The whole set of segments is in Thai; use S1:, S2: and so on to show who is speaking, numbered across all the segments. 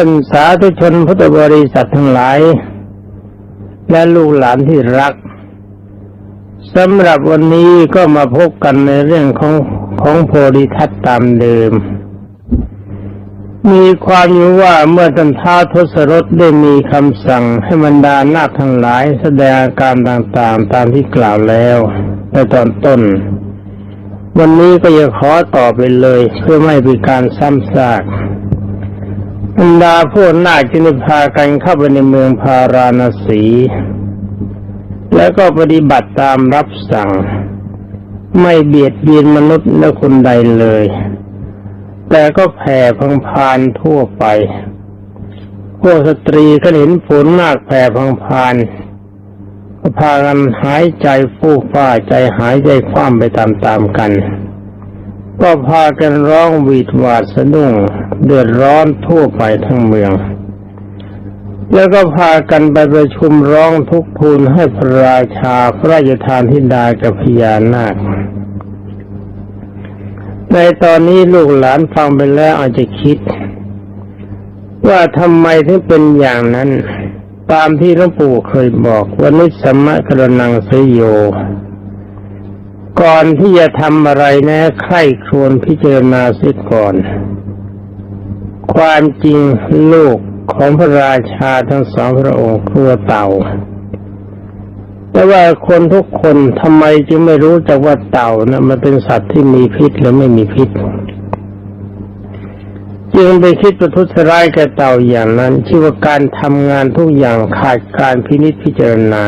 S1: ท่านสาธุชนพุทธบริษัททั้งหลาย และลูกหลานที่รักสำหรับวันนี้ก็มาพบกันในเรื่องของของโพธิทัตตามเดิม มีความอยู่ว่าเมื่อตันท้าทศรถได้มีคำสั่งให้บรรดานาคทั้งหลายแสดงอาการต่างๆ ตามที่กล่าวแล้วในตอนต้น วันนี้ก็จะขอต่อไปเลยเพื่อไม่เป็นการซ้ำซาก บรรดาพวกนาคจึงพากันเข้าไปในเมืองพาราณสี แล้วก็ปฏิบัติตามรับสั่ง ไม่เบียดเบียนมนุษย์และคนใดเลย แต่ก็แผ่พังพานทั่วไป พวกสตรีก็เห็นผลนาคแผ่พังพานก็พากันหายใจฟู่ฟ้าใจหายใจคว่ำไปตามๆกัน ก็พากันร้องหวีดหวาดสะดุ้งเดือดร้อนทั่วไปทั้งเมือง แล้วก็พากันไปประชุมร้องทุกทูลให้พระราชาพระราชทานทิดากับพญานาค ในตอนนี้ลูกหลานฟังไปแล้วอาจจะคิด ว่าทำไมถึงเป็นอย่างนั้น ตามที่หลวงปู่เคยบอกว่านิสมะกรนังสยโย ก่อนที่จะทำอะไรนะใคร่ครวญพิจารณาเสียก่อน ความจริงลูกของพระราชาทั้งสองพระองค์ครัวเต่า แต่ว่าคนทุกคนทำไมจึงไม่รู้จักว่าเต่านะมันเป็นสัตว์ที่มีพิษหรือไม่มีพิษ จึงไปคิดประทุษร้ายแก่เต่าอย่างนั้น ชื่อว่าการทำงานทุกอย่างขาดการพินิจพิจารณา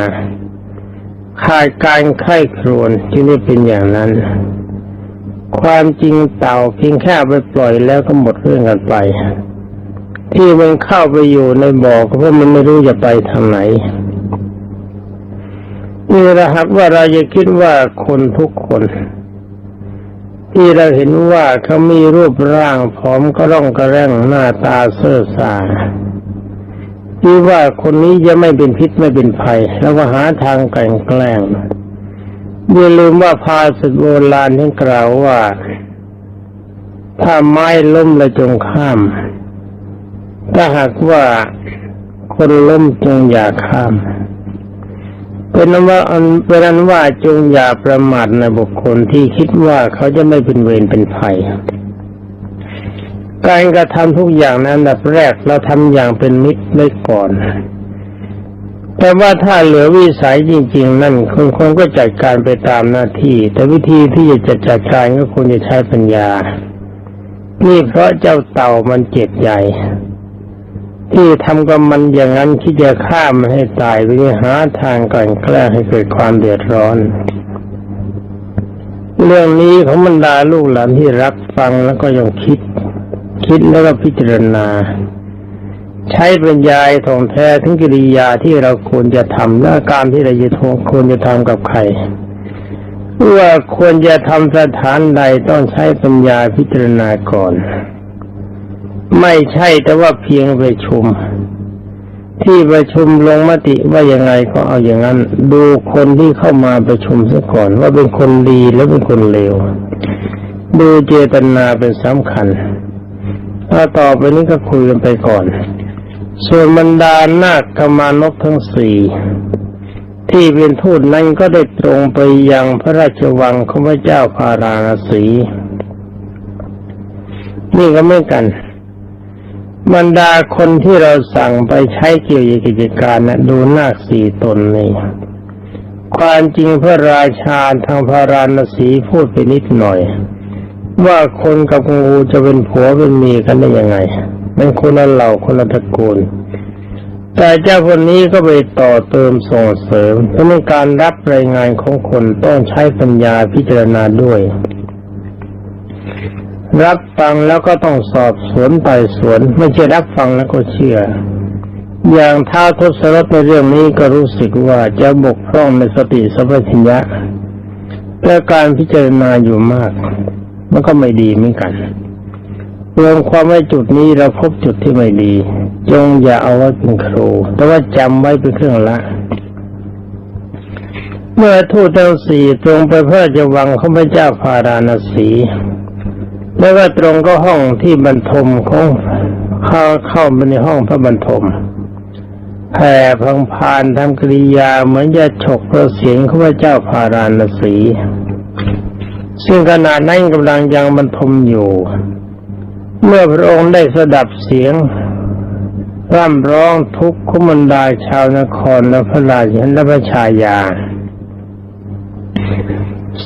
S1: ขาดการไข้ครวนจึงได้เป็นอย่างนั้น ความจริงเต่าเพียงแค่ไปปล่อยแล้วก็หมดเรื่องกันไป ที่มันเข้าไปอยู่ในบ่อก็เพราะมันไม่รู้จะไปทางไหนนี่แหละครับว่าเราจะคิดว่าคนทุกคน ที่เราเห็นว่าเขามีรูปร่างผอมก็ร่องกระแร่งหน้าตาเซ่อสา ที่ว่าคนนี้จะไม่เป็นพิษไม่เป็นภัย แล้วก็หาทางแกล้งแกล้งอย่าลืมว่าภาษิตโบราณที่กล่าวว่า ถ้าไม้ล้มแล้วจงข้าม ถ้าหากว่าคนล้มจงอย่าข้าม เป็นนั้นว่าเป็นนั้นว่าจงอย่าประมาทในบุคคลที่คิดว่าเขาจะไม่เป็นเวรเป็นภัย การกระทำทุกอย่างนั้นอันดับแรกเราทำอย่างเป็นมิตรไว้ก่อน แต่ว่าถ้าเหลือวิสัยจริง ๆ นั่นคนคงก็จัดการไปตามหน้าที่ แต่วิธีที่จะจัดการก็ควรจะใช้ปัญญา นี่เพราะเจ้าเต่ามันเจ็บใหญ่ ที่ทำกับมันอย่างนั้นคิดจะฆ่ามันให้ตายไปหาทางกลั่นแกล้งให้เกิดความเดือดร้อนเรื่องนี้ของบรรดาลูกหลานที่รักฟังแล้วก็ยังคิด คิดแล้วก็พิจารณา ใช้ปัญญาท่องแท้ถึงกิริยาที่เราควรจะทำและการที่เราจะทงควรจะทำกับใครว่าควรจะทำสถานใดต้องใช้ปัญญาพิจารณาก่อน ไม่ใช่แต่ว่าเพียงประชุม ที่ประชุมลงมติว่ายังไงก็เอาอย่างนั้น ดูคนที่เข้ามาประชุมซะก่อน ว่าเป็นคนดีหรือเป็นคนเลวดูเจตนาเป็นสำคัญ ถ้าต่อไปนี้ก็คุยกันไปก่อน ส่วนบรรดานาคกมานพทั้งสี่ที่เป็นทูตนั้นก็ได้ตรงไปยังพระราชวังของพระเจ้าพาราณสี นี่ก็ไม่กัน บรรดาคนที่เราสั่งไปใช้เกี่ยวกับกิจการนะดูนาคสี่ตนนี่ความจริงพระราชาทางพาราณสีพูดไปนิดหน่อย ว่าคนกับงูจะเป็นผัวเป็นเมียกันได้ยังไง มันคนละเหล่าคนละตระกูล แต่เจ้าคนนี้ก็ไปต่อเติมส่งเสริมเพราะในการรับรายงานของคนต้องใช้ปัญญาพิจารณาด้วย รับฟังแล้วก็ต้องสอบสวนไต่สวน ไม่ใช่รับฟังแล้วก็เชื่อ อย่างท้าทศรถในเรื่องนี้ก็รู้สึกว่าจะบกพร่องในสติสัมปชัญญะและการพิจารณาอยู่มาก มันก็ไม่ดีเหมือนกันรวมความไว่จุดนี้เราพบจุดที่ไม่ดี จงอย่าเอาไว้เป็นครู แต่ว่าจำไว้เป็นเครื่องละ เมื่อทูตทั้งสี่ตรงไปพระราชวังของพระเจ้าพาราณสีแล้วก็ตรงก็ห้องที่บรรทมของเข้าเข้าไปในห้องพระบรรทมแผ่พังพานทำกริยาเหมือนจะฉกพระเสียงของพระเจ้าพาราณสี ซึ่งขณะนั้นกำลังยังบรรทมอยู่ เมื่อพระองค์ได้สดับเสียงร่ำร้องทุกขุมันดาชาวนครและพระราชและพระชายา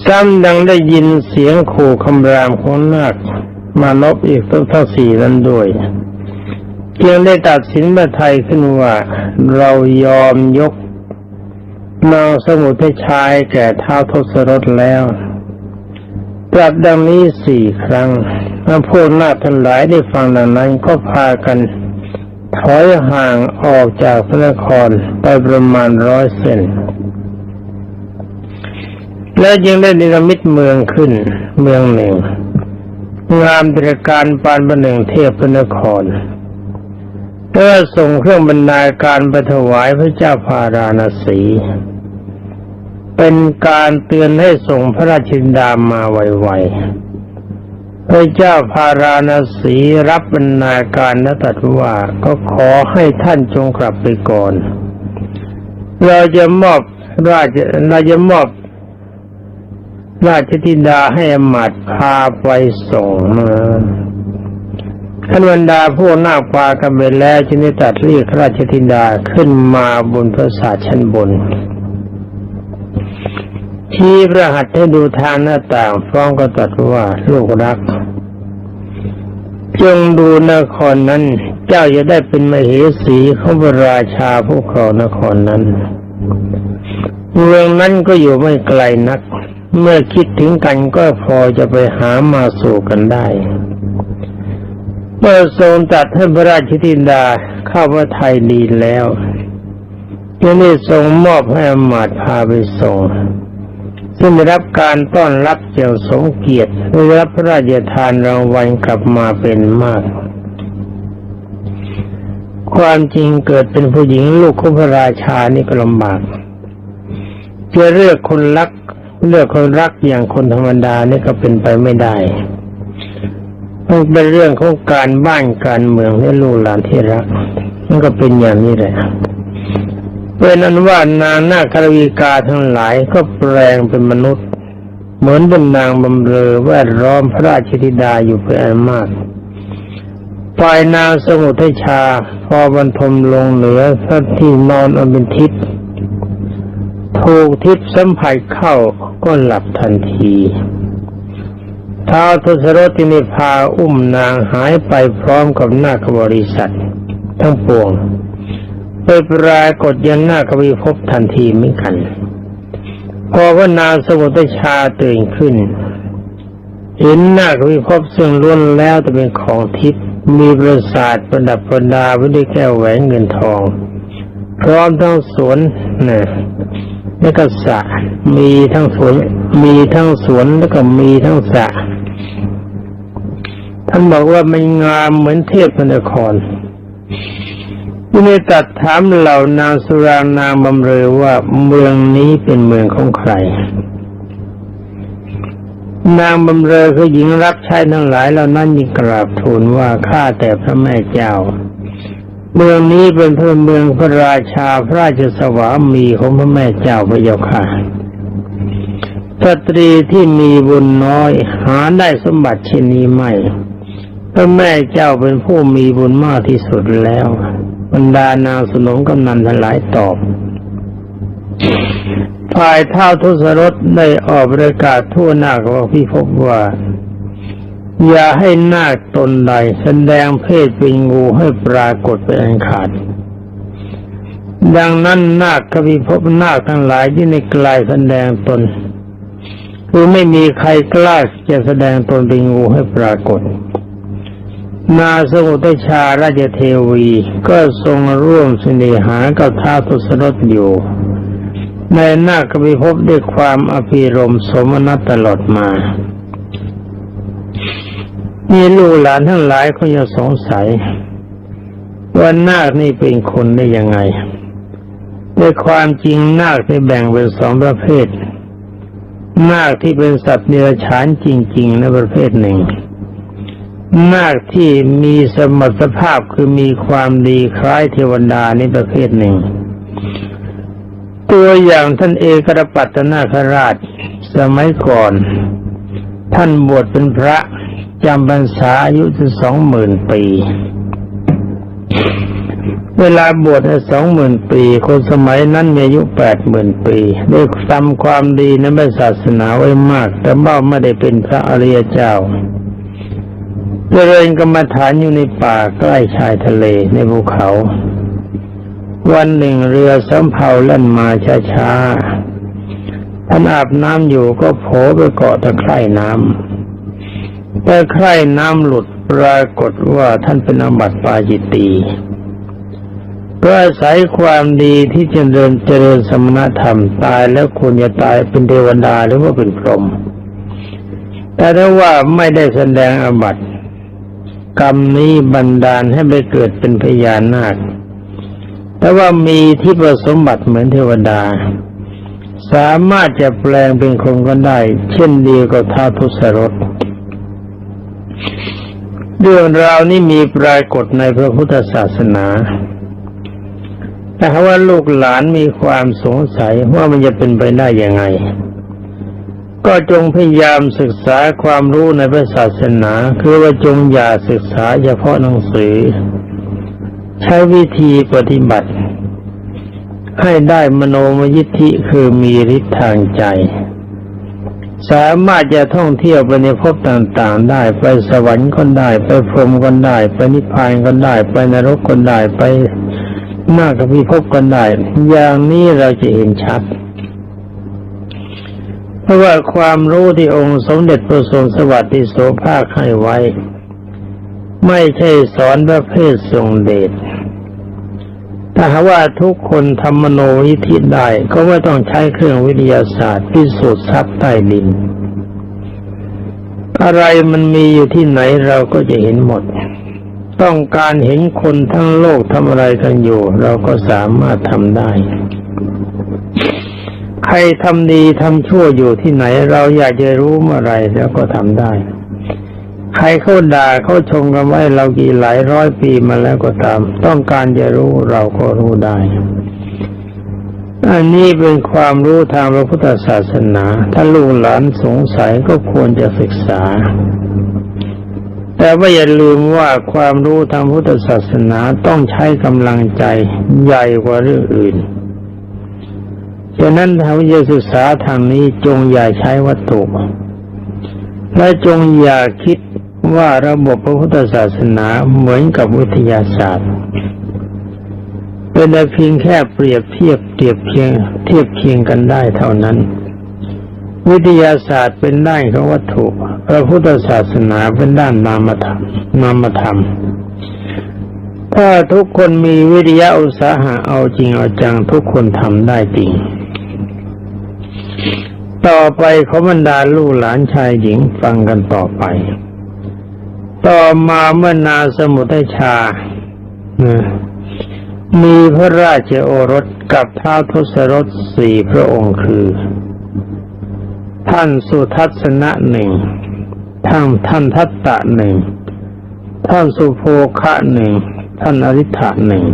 S1: ซ้ำดังได้ยินเสียงขู่คำรามของนาคมานพอีกทั้งทั้งสี่นั้นด้วยจึงได้ตัดสินพระไทยขึ้นว่า เรายอมยกนางสมุทรชายแก่ท้าวทศรถแล้ว ตรัสดังนี้สี่ครั้งเมื่อพวกนาทั้งหลายได้ฟังดังนั้นก็พากันถอยห่างออกจากพระนครไปประมาณร้อยเซนและยังได้นิรมิตเมืองขึ้นเมืองหนึ่ง งามตรการปานประหนึ่งเทพพระนครเพื่อส่งเครื่องบรรณาการไปถวายพระเจ้าพาราณสี เป็นการเตือนให้ส่งพระราชินดามาไวๆ พระเจ้าพาราณสีรับบรรณาการและตรัสว่าก็ขอให้ท่านจงกลับไปก่อน เราจะมอบราชเราจะมอบราชธิดาให้อมาตย์พาไปส่งมาท่านบรรดาผู้หน้าคพากันไปแล้วจึงได้ตัดเรียกราชธิดาขึ้นมาบนพระศาสชั้นบน ที่พระหัตถ์ให้ดูทางหน้าต่างพร้อมก็ตรัสว่าลูกรัก จงดูนครนั้น เจ้าจะได้เป็นมเหสีของพระราชาผู้ครองนครนั้น เมืองนั้นก็อยู่ไม่ไกลนัก เมื่อคิดถึงกันก็พอจะไปหามาสู่กันได้เมื่อทรงตัดให้พระราชธิดาเข้าพระไทยดีแล้วจึงได้ทรงมอบให้อมาตพาไปส่ง ซึ่งได้รับการต้อนรับอย่างสมเกียรติได้รับพระราชทานรางวัลกลับมาเป็นมาก ความจริงเกิดเป็นผู้หญิงลูกของพระราชานี่ก็ลำบากจะเลือกคนรักเลือกคนรักอย่างคนธรรมดานี่ก็เป็นไปไม่ได้มันเป็นเรื่องของการบ้านการเมืองและลูกหลานที่รัก มันก็เป็นอย่างนี้แหละ เป็นนั้นว่านางนาคารวีกาทั้งหลายก็แปลงเป็นมนุษย์ เหมือนเป็นนางบำเรอแวดล้อมพระราชธิดาอยู่เป็นอันมากฝ่ายนางสมุทัยชา พอบรรทมลงเหนือท่านที่นอนอันเป็นทิพย์ถูกทิพย์สัมผัสเข้าก็หลับทันทีท้าวทศรถที่นิพาอุ้มนางหายไปพร้อมกับนาคบริษัท ทั้งปวง ไปปรากฏยังนาควิภพทันทีเหมือนกัน พอพระนางสมุทรชาตื่นขึ้นเห็นนาควิภพซึ่งล้วนแล้วจะเป็นของทิพย์มีประสาทประดับประดาไว้ด้วยแก้วแหวนเงินทอง พร้อมทั้งสวนนะแล้วก็สระมีทั้งสวน มีทั้งสวนแล้วก็มีทั้งสระท่านบอกว่ามันงามเหมือนเทพพนคร ที่ได้ตัดถามเหล่านางสุรานางบำเรอว่าเมืองนี้เป็นเมืองของใคร นางบำเรอคือหญิงรับใช้ทั้งหลายเหล่านั้นยิ่งกราบทูลว่าข้าแต่พระแม่เจ้า เมืองนี้เป็นพระเมืองพระราชาพระราชสวามีของพระแม่เจ้าพระยาค่ะสตรีที่มีบุญน้อย หาได้สมบัติเช่นนี้ไม่พระแม่เจ้าเป็นผู้มีบุญมากที่สุดแล้ว บรรดานางสนมกำนันทั้งหลายตอบฝ่ายเท่าทุสรถได้ออกประกาศทั่วหน้าของพิภพว่า อย่าให้นาคตนใดแสดงเพศเป็นงูให้ปรากฏเป็นอันขาด ดังนั้นนาคกพิภพนาคทั้งหลายที่ในกลายแสดงตนคือไม่มีใครกล้าจะแสดงตนเป็นงูให้ปรากฏ นาสมุทชาราชเทวีก็ทรงร่วมสนิหากับท้าทุสรถอยู่ ในนาคพิภพด้วยความอภิรมสมนัตตลอดมามีลูกหลานทั้งหลายเขาจะสงสัยว่านาคนี่เป็นคนได้ยังไงในความจริงนาคที่แบ่งเป็นสองประเภท นาคที่เป็นสัตว์เดรัจฉานจริง ๆ ในประเภทหนึ่ง นาคที่มีสมรรถภาพคือมีความดีคล้ายเทวดานี่ประเภทหนึ่ง ตัวอย่างท่านเอกรปัตตนาคราช สมัยก่อน ท่านบวชเป็นพระจำพรรษาอายุถึงสองหมื่นปี เวลาบวชสองหมื่นปี คนสมัยนั้นมีอายุแปดหมื่นปีได้ทำความดีในศาสนาไว้มาก แต่ว่าไม่ได้เป็นพระอริยเจ้า เจริญกรรมฐานอยู่ในป่าใกล้ชายทะเลในภูเขา วันหนึ่งเรือสำเภาเล่นมาช้าๆท่านอาบน้ำอยู่ก็โผล่ไปเกาะตะไคร่น้ำแต่ไคร่น้ำหลุดปรากฏว่าท่านเป็นอมบัติปาจิตตีเพราะอาศัยความดีที่เจริญเจริญสมณธรรมตายแล้วควรจะตายเป็นเทวดาหรือว่าเป็นพรหมแต่ถ้าว่าไม่ได้แสดงอบัติ กรรมนี้บันดาลให้ไปเกิดเป็นพญานาค แต่ว่ามีที่ประสมบัติเหมือนเทวดา สามารถจะแปลงเป็นคนก็ได้ เช่นเดียวกับท้าทุสรสเรื่องราวนี้มีปรากฏในพระพุทธศาสนาแต่ว่าลูกหลานมีความสงสัยว่ามันจะเป็นไปได้ยังไง ก็จงพยายามศึกษาความรู้ในพระศาสนา คือว่าจงอย่าศึกษาเฉพาะหนังสือ ใช้วิธีปฏิบัติ ให้ได้มโนมยิทธิคือมีฤทธิ์ทางใจ สามารถจะท่องเที่ยวไปในภพต่างๆ ได้ไปสวรรค์ก็ได้ ไปพรหมก็ได้ ไปนิพพานก็ได้ ไปนรกก็ได้ไปหน้ากับพิภพก็ได้ อย่างนี้เราจะเห็นชัด เพราะว่าความรู้ที่องค์สมเด็จพระทรงสวัสดิโสภาคให้ไว้ ไม่ใช่สอนประเภททรงเดชถ้าหาว่าทุกคนทำมโนวิธิได้ก็ไม่ต้องใช้เครื่องวิทยาศาสตร์พิสูจน์ทรัพย์ใต้ดิน อะไรมันมีอยู่ที่ไหนเราก็จะเห็นหมด ต้องการเห็นคนทั้งโลกทำอะไรกันอยู่ เราก็สามารถทำได้ ใครทำดีทำชั่วอยู่ที่ไหน เราอยากจะรู้เมื่อไรแล้วก็ทำได้ ใครเขาด่าเขาชมกันไว้เรากี่หลายร้อยปีมาแล้วก็ตาม ต้องการจะรู้เราก็รู้ได้อันนี้เป็นความรู้ทางพระพุทธศาสนา ถ้าลูกหลานสงสัยก็ควรจะศึกษา แต่ว่าอย่าลืมว่าความรู้ทางพุทธศาสนาต้องใช้กำลังใจใหญ่กว่าเรื่องอื่น ฉะนั้นถ้าวิทยาศึกษาทางนี้จงอย่าใช้วัตถุ และจงอย่าคิดว่าระบบพระพุทธศาสนาเหมือนกับวิทยาศาสตร์ เป็นแต่เพียงแค่เปรียบเทียบเทียบเคียงเทียบเคียงกันได้เท่านั้น วิทยาศาสตร์เป็นด้านของวัตถุ พระพุทธศาสนาเป็นด้านนามธรรมนามธรรม ถ้าทุกคนมีวิทยาอุตสาหะเอาจริงเอาจังทุกคนทำได้จริง ต่อไปขาบรรดาลูกหลานชายหญิงฟังกันต่อไป ต่อมาเมื่อนาสมุทัยชามีพระราชโอรสกับท้าวทศรถสี่พระองค์คือ ท่านสุทัศนะหนึ่งท่านท่านทัตตะหนึ่งท่านสุโภคะหนึ่งท่านอริ t ะหนึ่ง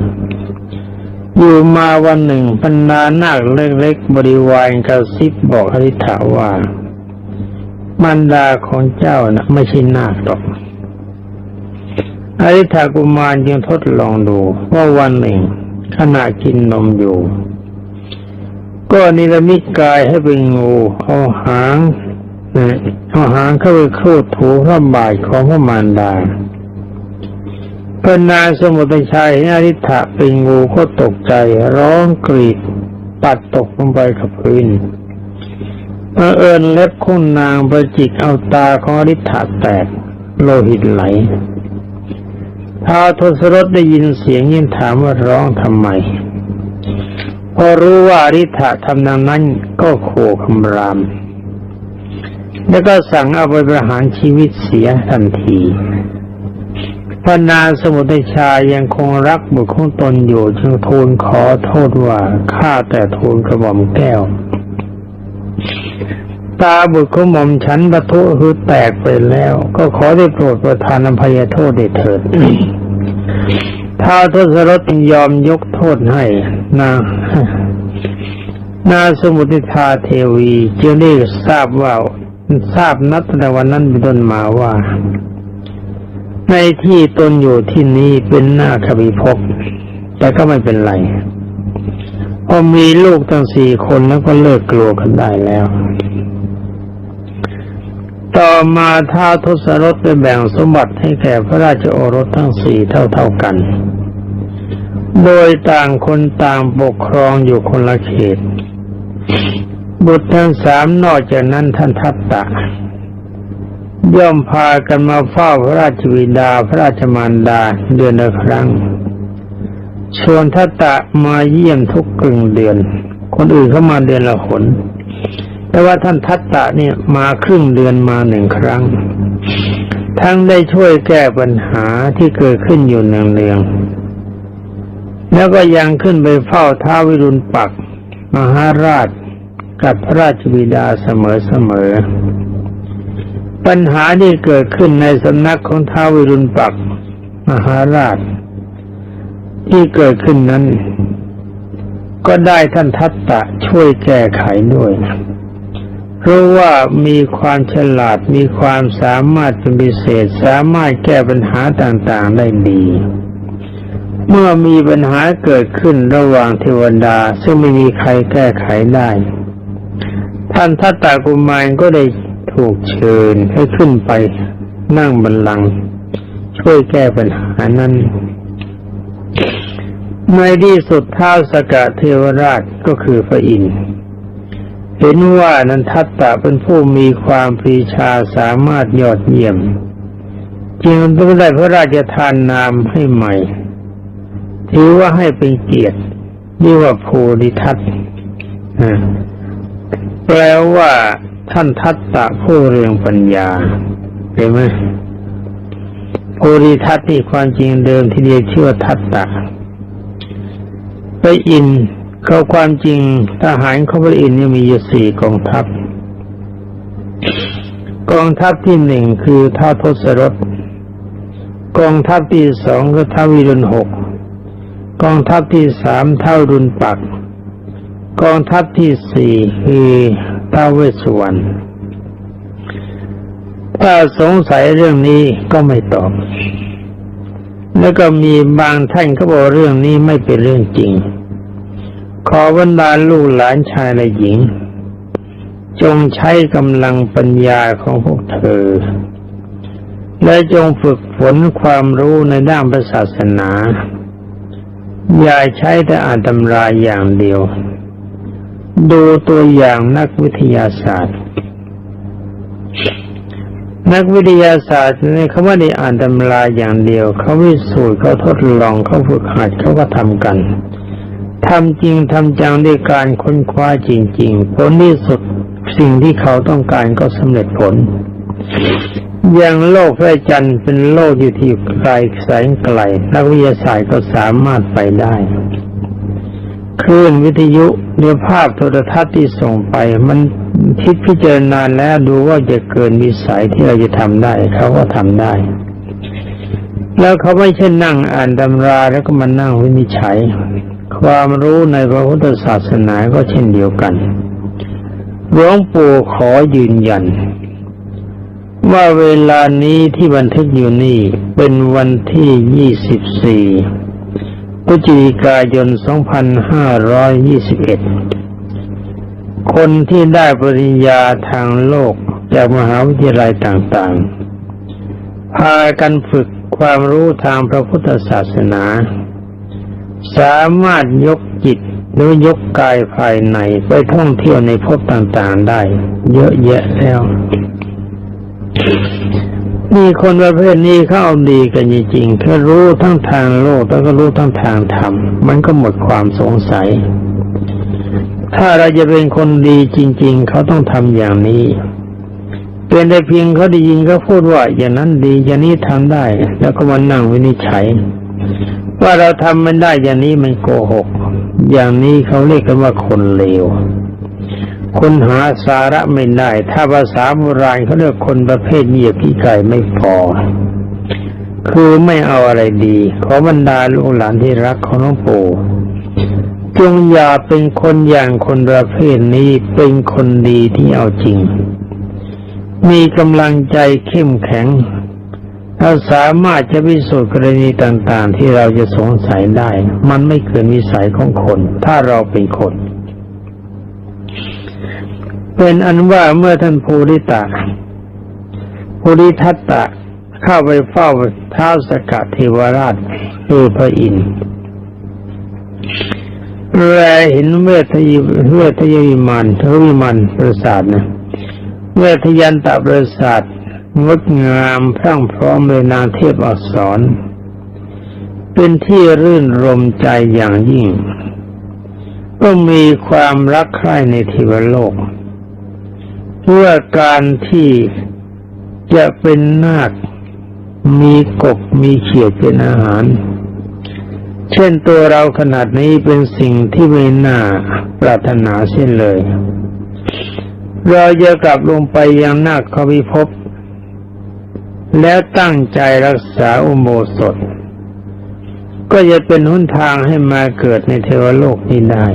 S1: อยู่มาวันหนึ่งบรรดานาคเล็กๆบริวารกระซิบบอกอริ t ะว่ามันดาของเจ้านะไม่ใช่นาคหรอกอริ t ากุมารจึงทดลองดูว่าวันหนึ่งขณะกินนมอยู่ ก็นิรมิตกายให้เป็นงูเอาหางนะเอาหางเข้าไปครูดถูพระบาทของพระมารดา พระนางสมุทัยชัยนอริ t ะเป็นงูก็ตกใจร้องกรีดปัดตกลงไปกับพื้นเผอิญเล็บของนางประจิกเอาตาของอริ t ะแตกโลหิตไหลท้าทศรถได้ยินเสียงยิ่งถามว่าร้องทำไม พอรู้ว่าอริ t ะทำดังนั้นก็โขคำราม แล้วก็สั่งเอาไปประหารชีวิตเสียทันที พระนางสมุทัยชายังคงรักบุตรของตนอยู่จึงทูลขอโทษว่าข้าแต่ทูลกระหม่อมแก้ว ตาบุตรของหม่อมฉันปะทุคือแตกไปแล้ว ก็ขอได้โปรดประทานอภัยโทษได้เถิดท้าวทศรถยอมยกโทษให้นางนาสมุทิทาเทวีจึงได้ทราบว่าทราบนัดแต่วันนั้นเป็นต้นมาว่า ในที่ตนอยู่ที่นี้เป็นหน้าขบิภพแต่ก็ไม่เป็นไรพอมีลูกทั้งสี่คนแล้วก็เลิกกลัวกันได้แล้ว ต่อมาท้าทศรถได้แบ่งสมบัติให้แก่พระราชโอรสทั้งสี่เท่าๆกัน โดยต่างคนต่างปกครองอยู่คนละเขต บุตรทั้งสามนอกจากนั้นท่านทัตตะ ย่อมพากันมาเฝ้าพระราชวิดาพระราชมารดาเดือนละครั้ง ชวนทัตตะมาเยี่ยมทุกกึ่งเดือน คนอื่นเข้ามาเดือนละหน แต่ว่าท่านทัตตะเนี่ยมาครึ่งเดือนมาหนึ่งครั้ง ทั้งได้ช่วยแก้ปัญหาที่เกิดขึ้นอยู่เนืองๆแล้วก็ยังขึ้นไปเฝ้าท้าววิรุณปัก มหาราชกับพระราชบิดาเสมอๆ ปัญหาที่เกิดขึ้นในสำนักของท้าววิรุณปักมหาราช ที่เกิดขึ้นนั้น ก็ได้ท่านทัตตะช่วยแก้ไขด้วยเพราะว่ามีความฉลาดมีความสามารถเป็นพิเศษสามารถแก้ปัญหาต่างๆได้ดี เมื่อมีปัญหาเกิดขึ้นระหว่างเทวดา ซึ่งไม่มีใครแก้ไขได้ ท่านทัตตากุมารก็ได้ ถูกเชิญให้ขึ้นไปนั่งบัลลังก์ช่วยแก้ปัญหานั้น ในที่สุดท้าวสกะเทวราชก็คือพระอินทร์เห็นว่านันทัตตะเป็นผู้มีความปรีชาสามารถยอดเยี่ยม จึงต้องได้พระราชทานนามให้ใหม่ ถือว่าให้เป็นเกียรติเรียกว่าโพธิทัตอ่า แปลว่าท่านทัตตะผู้เรืองปัญญาเห็นไหมโพธิทัตนี่ความจริงเดิมที่เรียกชื่อว่าทัตตะไปอินเขาความจริงทหารเขาพระอินทร์เนี่ยมีอยู่สี่กองทัพ กองทัพที่หนึ่งคือท้าทศรถกองทัพที่สองก็ท้าวิรุณหกกองทัพที่สามเท่ารุนปัก กองทัพที่สี่คือท้าวเวสสุวรรณถ้าสงสัยเรื่องนี้ก็ไม่ตอบ แล้วก็มีบางท่านก็บอกเรื่องนี้ไม่เป็นเรื่องจริง ขอบรรดาลูกหลานชายและหญิง จงใช้กำลังปัญญาของพวกเธอ และจงฝึกฝนความรู้ในด้านศาสนา อย่าใช้แต่อ่านตำราอย่างเดียว ดูตัวอย่างนักวิทยาศาสตร์ นักวิทยาศาสตร์เนี่ยเขาไม่ได้อ่านตำราอย่างเดียว เขาวิสูจน์เขาทดลองเขาฝึกหัดเขาก็ทำกันทำจริงทำจังด้วยการค้นคว้าจริง ๆ ผลที่สุดสิ่งที่เขาต้องการก็สำเร็จผล อย่างโลกพระจันทร์เป็นโลกอยู่ที่ไกลแสงไกล นักวิทยาศาสตร์ก็สามารถไปได้ คลื่นวิทยุหรือภาพโทรทัศน์ที่ส่งไป มันคิดพิจารณาแล้วดูว่าจะเกินวิสัยที่เราจะทำได้เขาก็ทำได้ แล้วเขาไม่ใช่นั่งอ่านตำราแล้วก็มานั่งวินิจฉัย ความรู้ในพระพุทธศาสนาก็เช่นเดียวกันหลวงปู่ขอยืนยัน ว่าเวลานี้ที่บันทึกอยู่นี่เป็นวันที่ยี่สิบสี่ พฤศจิกายน 2521 คนที่ได้ปริญญาทางโลกจากมหาวิทยาลัยต่างๆ พากันฝึกความรู้ทางพระพุทธศาสนา สามารถยกจิตหรือยกกายภายในไปท่องเที่ยวในภพต่างๆได้ เยอะแยะแล้ว มีคนประเภทนี้เขาเอาดีกันจริงๆคือรู้ทั้งทางโลกแล้วก็รู้ทั้งทางธรรม มันก็หมดความสงสัย ถ้าเราจะเป็นคนดีจริง ๆ เขาต้องทำอย่างนี้ เป็นได้เพียงเขาได้ยินเขาพูดว่า อย่างนั้นดีอย่างนี้ทำได้ แล้วก็มานั่งวินิจฉัย ว่าเราทำมันได้อย่างนี้มันโกหก อย่างนี้เขาเรียกกันว่าคนเลว คนหาสาระไม่ได้ ถ้าภาษาโบราณเขาเรียกคนประเภทเหยียบขี้ไก่ไม่พอ คือไม่เอาอะไรดี ขอบรรดาลูกหลานที่รักของหลวงปู่จงอย่าเป็นคนอย่างคนประเภทนี้เป็นคนดีที่เอาจริง มีกำลังใจเข้มแข็งเราสามารถจะพิสูจน์กรณีต่างๆ ที่เราจะสงสัยได้ มันไม่เกินวิสัยของคน ถ้าเราเป็นคน เป็นอันว่าเมื่อท่านภูริตะภูริทัตตะเข้าไปเฝ้าเท้าสกัดเทวราชคือพระอินทร์แลเห็นเวทยเวทยวิมานเทวิมานประสาทนะเวทยันตประสาทงดงามพรั่งพร้อมเลยนางเทพอักษร เป็นที่รื่นรมใจอย่างยิ่ง ก็มีความรักใคร่ในเทวโลก เพื่อการที่จะเป็นนาคมีกบมีเขียดเป็นอาหาร เช่นตัวเราขนาดนี้เป็นสิ่งที่ไม่น่าปรารถนาเส้นเลย เราจะกลับลงไปยังนาคเขาวิภพแล้วตั้งใจรักษาอุโบสถ ก็จะเป็นหนทางให้มาเกิดในเทวโลกนี้ได้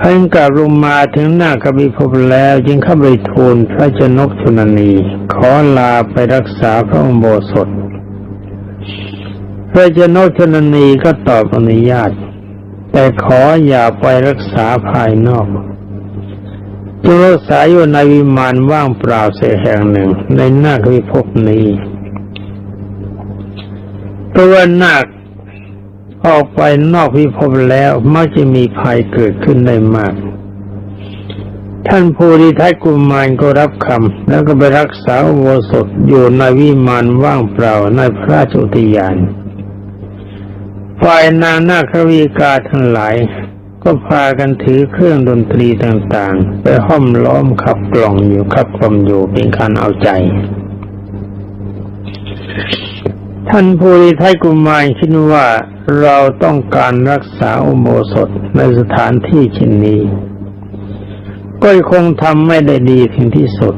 S1: ขันกลับลงมาถึงหน้ากบิภพแล้วจึงเข้าไปทูลพระชนกชนนี ขอลาไปรักษาพระอุโบสถพระชนกชนนีก็ตอบอนุญาต แต่ขออย่าไปรักษาภายนอกจงรักษาอยู่ในวิมานว่างเปล่าเสียแห่งหนึ่งในหน้าควิภพนี้ตัวนาค ออกไปนอกวิภพแล้วมักจะมีภัยเกิดขึ้นได้มาก ท่านภูริทัตกุมารก็รับคำแล้วก็ไปรักษาโสถอยู่ในวิมานว่างเปล่าในพระราชอุทยานฝ่ายนางนาควีกาทั้งหลาย ก็พากันถือเครื่องดนตรีต่างๆ ไปห้อมล้อมขับกล่องอยู่ขับกล่อมอยู่เป็นการเอาใจ ท่านภูริทัยกุมารคิดว่าเราต้องการรักษาอุโบสถในสถานที่เช่นนี้ ก็คงทำไม่ได้ดีถึงที่สุด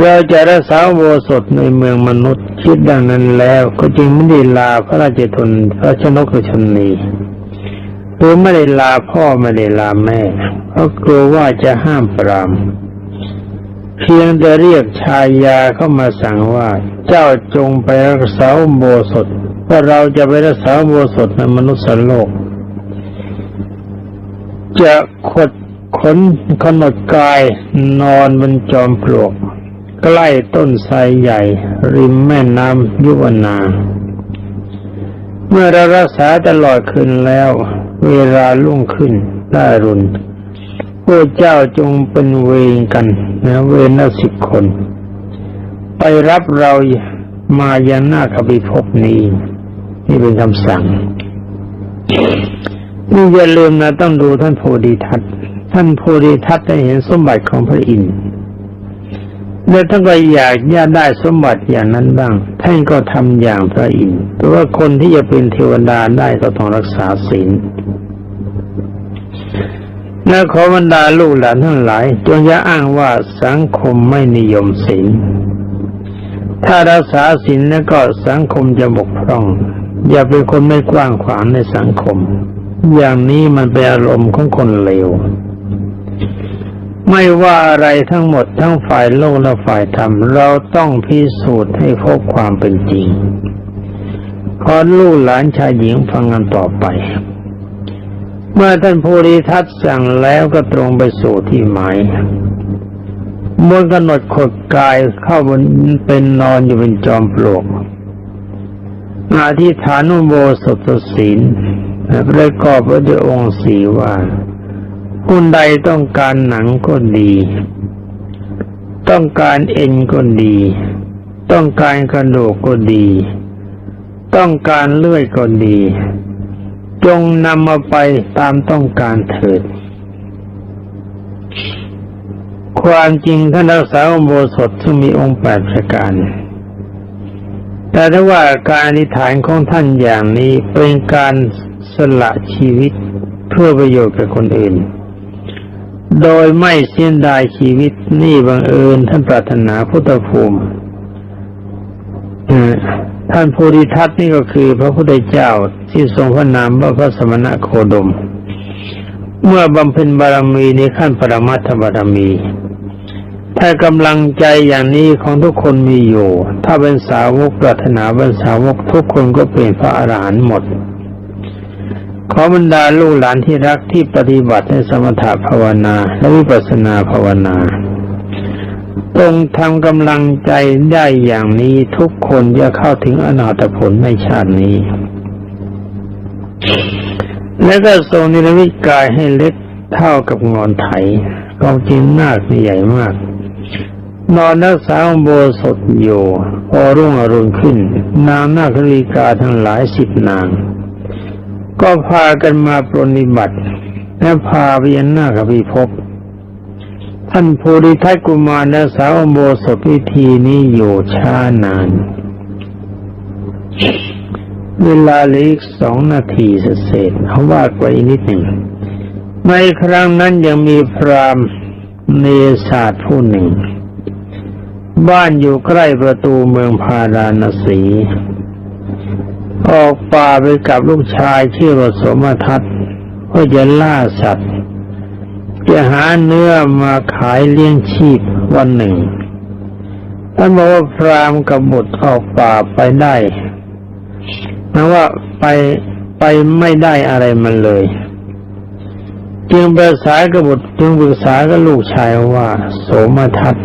S1: เราจะรักษาอุโบสถในเมืองมนุษย์คิดดังนั้นแล้วก็จึงไม่ได้ลาพระราชทนพระชนกชนนีหรือไม่ได้ลาพ่อไม่ได้ลาแม่เพราะกลัวว่าจะห้ามปราม เพียงจะเรียกชายาเข้ามาสั่งว่า เจ้าจงไปรักษาโบสถเพราะเราจะไปรักษาโบสถในมนุษย์โลก จะขดขนขนดกายนอนบนจอมปลวก ใกล้ต้นไทรใหญ่ ริมแม่น้ำยุวนา เมื่อเรารักษาตลอดคืนแล้ว เวลาลุ่งขึ้นได้รุน พระเจ้าจงเป็นเวงกันนะเวรละสิบคน ไปรับเรามายังหน้าขบิภพนี้ นี่เป็นคำสั่งนี่อย่าลืมนะต้องดูท่านโพธิทัตท่านโพธิทัตได้เห็นสมบัติของพระอินทร์แล้วท่านก็อยากย่าได้สมบัติอย่างนั้นบ้าง ท่านก็ทำอย่างพระอินทร์แต่ว่าคนที่จะเป็นเทวดาได้ก็ต้องรักษาศีล และขอบรรดาลูกหลานทั้งหลายจงอย่าอ้างว่าสังคมไม่นิยมศีลถ้ารักษาศีลแล้วก็สังคมจะบกพร่อง อย่าเป็นคนไม่กว้างขวางในสังคม อย่างนี้มันเป็นอารมณ์ของคนเลวไม่ว่าอะไรทั้งหมดทั้งฝ่ายโลกและฝ่ายธรรม เราต้องพิสูจน์ให้พบความเป็นจริงขอลูกหลานชายหญิงฟังกันต่อไป เมื่อท่านภูริทัตสั่งแล้วก็ตรงไปสู่ที่หมายมวนกำหนดขดกายเข้าบนเป็นนอนอยู่เป็นจอมปลวกอาทิฐานุโบสถศีลประกอบด้วยองค์สีว่าคุณใดต้องการหนังก็ดี ต้องการเอ็นก็ดี ต้องการกระดูกก็ดี ต้องการเลื่อยก็ดี จงนำมาไปตามต้องการเถิด ความจริงท่านรักษาองโบสถซึ่งมีองค์แปดประการ แต่ถ้าว่าการอธิษฐานของท่านอย่างนี้เป็นการสละชีวิตเพื่อประโยชน์กับคนอื่น โดยไม่เสียดายชีวิตนี่บังเอิญท่านปรารถนาพุทธภูมิเอ่อ ท่านภูริทัตนี่ก็คือพระพุทธเจ้าที่ทรงพระนามว่าพระสมณะโคดม เมื่อบำเพ็ญบารมีในขั้นปรมัตถบารมี ถ้ากำลังใจอย่างนี้ของทุกคนมีอยู่ ถ้าเป็นสาวกปรารถนาเป็นสาวกทุกคนก็เป็นพระอรหันต์หมด ขอบรรดาลูกหลานที่รักที่ปฏิบัติในสมถะภาวนาและวิปัสสนาภาวนา ต้องทำกำลังใจได้อย่างนี้ทุกคนจะเข้าถึงอนาถผลในชาตินี้ แล้วก็ทรงนิรมิกายให้เล็กเท่ากับงอนไถกองจริงนาคใหญ่มาก นอนรักษาอุโบสถอยู่พอรุ่งอรุณขึ้น นางนาคลีกาทั้งหลายสิบนาง ก็พากันมาปรนิบัติ และพาไปยังนาคพิภพ ท่านภูริทัตกุมารและสาวอุโบสถพิธีนี้อยู่ช้านาน เวลาเหลืออีกสองนาทีเศษเขาว่าไปอีกนิดหนึ่ง ในครั้งนั้นยังมีพราหมณ์เนศาสตร์ผู้หนึ่ง บ้านอยู่ใกล้ประตูเมืองพาราณสี ออกป่าไปกับลูกชายชื่อว่าสมทัตเพื่อจะล่าสัตว์ จะหาเนื้อมาขายเลี้ยงชีพวันหนึ่งท่านบอกว่าพรามกับบุตรออกป่าไปได้นะว่าไปไปไม่ได้อะไรมันเลย จึงปรึกษากับบุตรจึงปรึกษากับลูกชายว่า โสมทัต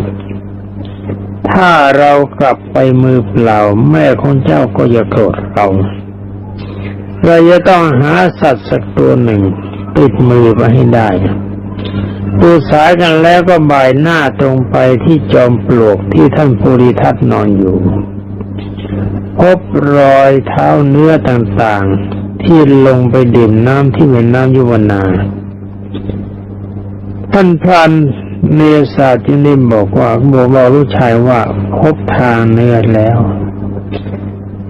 S1: ถ้าเรากลับไปมือเปล่า แม่ของเจ้าก็จะโกรธเรา เราจะต้องหาสัตว์สักตัวหนึ่งติดมือไปให้ได้ ปรึกษากันแล้วก็บ่ายหน้าตรงไปที่จอมปลวกที่ท่านภูริทัตนอนอยู่ พบรอยเท้าเนื้อต่างๆ ที่ลงไปดื่มน้ำที่แม่น้ำยุวนา ท่านพรานเนศาสตร์จึงได้บอกว่าบอกบอกลูกชายว่าพบทางเนื้อแล้ว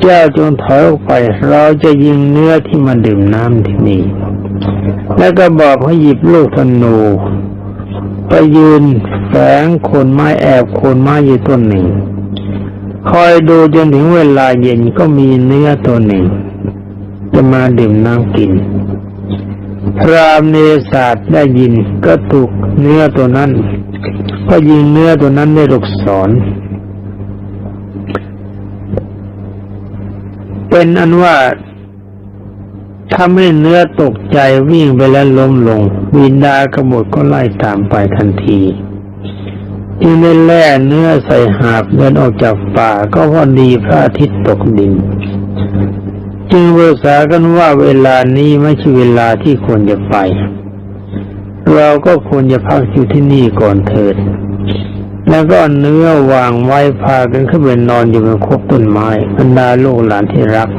S1: เจ้าจงถอยออกไป เราจะยิงเนื้อที่มาดื่มน้ำที่นี่แล้วก็บอกให้หยิบลูกธนู ไปยืนแฝงคนไม้แอบคนไม้อยู่ต้นหนึ่ง คอยดูจนถึงเวลาเย็นก็มีเนื้อตัวหนึ่ง จะมาดื่มน้ำกิน พรามเนศาสตร์ได้ยินก็ถูกเนื้อตัวนั้น ก็ยิงเนื้อตัวนั้นได้ลูกศรเป็นอันว่า ทำให้เนื้อตกใจวิ่งไปแล้วล้มลงวินดากระบดก็ไล่ตามไปทันทีจึงได้แล่เนื้อใส่หาบเดินออกจากป่าก็พอดีพระอาทิตย์ตกดิน จึงปรึกษากันว่าเวลานี้ไม่ใช่เวลาที่ควรจะไป เราก็ควรจะพักอยู่ที่นี่ก่อนเถิด แล้วก็เนื้อวางไว้พากันขึ้นไปนอนอยู่บนคบต้นไม้บรรดาลูกหลานที่รัก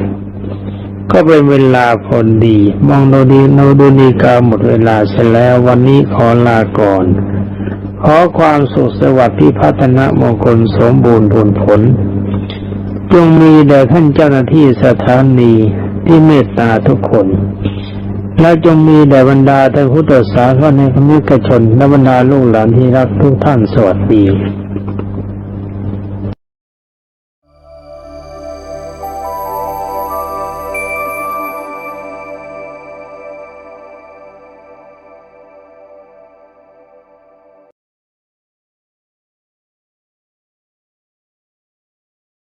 S1: ก็เป็นเวลาพอดี มองโนดีโนดูนีกาหมดเวลาเสร็จแล้ววันนี้ขอลาก่อน ขอความสุขสวัสดิ์พิพัฒนมงคลสมบูรณ์ผลผล จงมีแด่ท่านเจ้าหน้าที่สถานีที่เมตตาทุกคน และจงมีแด่บรรดาท่านพุทธศาสนิกนิกชนและบรรดาลูกหลานที่รักทุกท่านสวัสดี